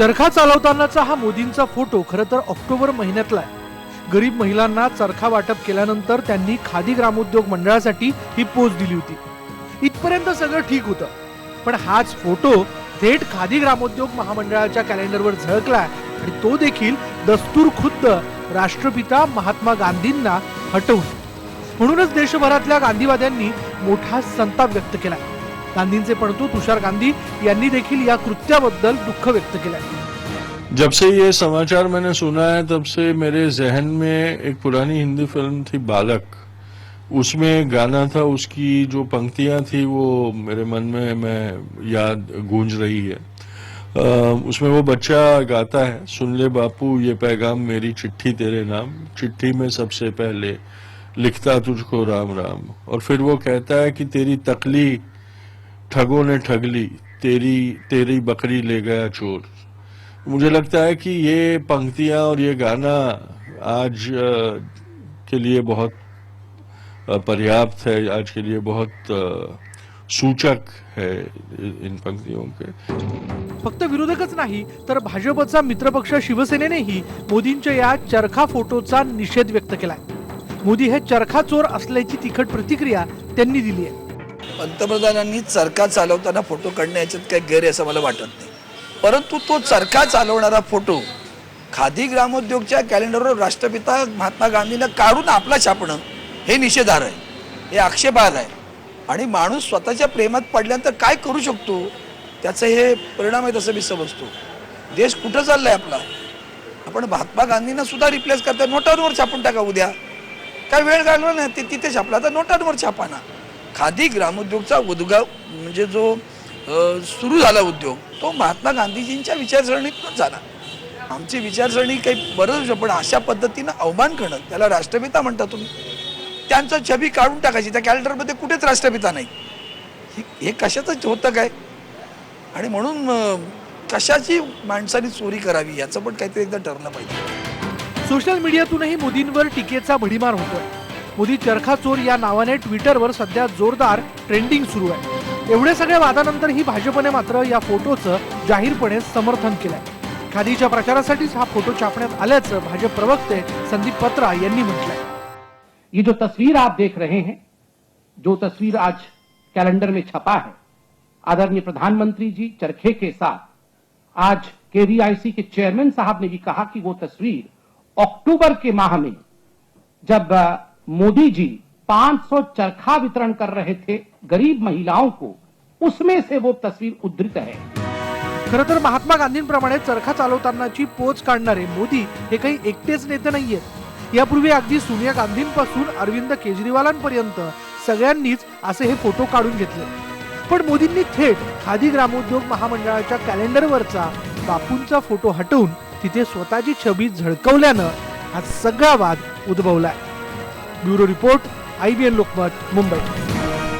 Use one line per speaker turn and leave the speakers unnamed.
चरखा चालवतानाचा हा मोदींचा फोटो खरं तर ऑक्टोबर महिन्यातला आहे. गरीब महिलांना चरखा वाटप केल्यानंतर त्यांनी खादी ग्रामोद्योग मंडळासाठी ही पोच दिली होती. इथपर्यंत सगळं ठीक होतं. पण हाच फोटो थेट खादी ग्रामोद्योग महामंडळाच्या कॅलेंडरवर झळकलाय आणि तो देखील दस्तूर खुद्द राष्ट्रपिता महात्मा गांधींना हटवून. म्हणूनच देशभरातल्या गांधीवाद्यांनी मोठा संताप व्यक्त केला गांधींचे पणतू तुषार गांधी यांनी देखील या कृत्याबद्दल दुःख व्यक्त केलंय
जब से ये समाचार मैंने सुना है तब से मेरे जहन में एक पुरानी हिंदी फ़िल्म थी बालक। उसमें गाना था उसकी जो पंक्तियाँ थी वो मेरे मन में मैं याद गूंज रही है। अ, उसमें वो बच्चा गाता है सुन ले बापू ये पैगाम मेरी चिट्ठी तेरे नाम। चिट्ठी में सबसे पहले लिखता तुझको राम राम। और फिर वो कहता है कि तेरी तकली ठगों ने ठग ली तेरी तेरी बकरी ले गया चोर। मुझे लगता है कि ये पंक्तियाँ और ये गाना आज के लिए बहुत पर्याप्त है आज के लिए बहुत सूचक है इन पंक्तियों के।
फक्त विरोधकच नाही तर भाजपचा मित्रपक्ष शिवसेनेनेही मोदींच्या या चरखा फोटोचा निषेध व्यक्त केलाय. मोदी हे चरखा चोर असल्याची तिखट प्रतिक्रिया त्यांनी दिली आहे.
पंतप्रधानांनी चरखा चालवताना फोटो काढणे याच्यात काही गैर आहे असं मला वाटत नाही. परंतु तो चरखा चालवणारा फोटो खादी ग्रामोद्योगच्या कॅलेंडरवर राष्ट्रपिता महात्मा गांधींना काढून आपला छापणं हे निषेधार आहे. हे आक्षेपार्ह आहे. आणि माणूस स्वतःच्या प्रेमात पडल्यानंतर काय करू शकतो? त्याचं हे परिणाम आहेत असं मी समजतो. देश कुठं चालला आहे आपला? आपण महात्मा गांधींना सुद्धा रिप्लेस करता नोटांवर छापून टाका उद्या. काय वेळ घालणार नाही ते तिथे छापला तर नोटांवर छापा ना. खादी ग्रामोद्योगचा उद्गाव म्हणजे जो सुरू झाला उद्योग तो महात्मा गांधीजींच्या विचारसरणीतूनच झाला. आमची विचारसरणी काही बरंच पण अशा पद्धतीनं अवमान करणं त्याला राष्ट्रपिता म्हणता तुम्ही. त्यांचं छबी काढून टाकायची त्या कॅलेंडरमध्ये कुठेच राष्ट्रपिता नाही. हे हे कशाचं होतं काय? आणि म्हणून कशाची माणसाने चोरी करावी याचं पण काहीतरी एकदा ठरलं पाहिजे.
सोशल मीडियातूनही मोदींवर टीकेचा भडीमार होतोय. मोदी चरखा चोर या नावाने ट्विटरवर सध्या जोरदार ट्रेंडिंग सुरू आहे. एवढ्या सगळ्या वादानंतरही भाजपने मात्र या फोटोचं जाहीरपणे समर्थन केलंय. खादीच्या प्रचारासाठीच हा फोटो छापण्यात आल्याचं भाजप प्रवक्ते संदीप पत्रा यांनी म्हटलंय.
ये जो तस्वीर आप देख रहे हैं जो तस्वीर आज कैलेंडर में छपा है आदरणीय प्रधानमंत्री जी चरखे के साथ आज केवीआईसी के चेयरमैन साहब ने भी कहा कि वो तस्वीर अक्टूबर के माह में जब मोदी जी 500 चरखा वितरण कर रहे थे गरीब महिलाओं को। उसमें से वो तस्वीर उद्धृत है।
खरं तर महात्मा गांधींप्रमाणे चरखा चालवतानाची पोच काढणारे मोदी हे काही एकटेच नेते नाहीयेत. यापूर्वी अगदी सोनिया गांधींपासून अरविंद केजरीवालांपर्यंत सगळ्यांनीच असे हे फोटो काढून घेतले. पण मोदींनी थेट खादी ग्रामोद्योग महामंडळाच्या कॅलेंडरवरचा बापूंचा फोटो हटवून तिथे स्वतःची छबी झळकवल्यानं हा सगळा वाद उद्भवलाय. bureau report IBN Lokmat Mumbai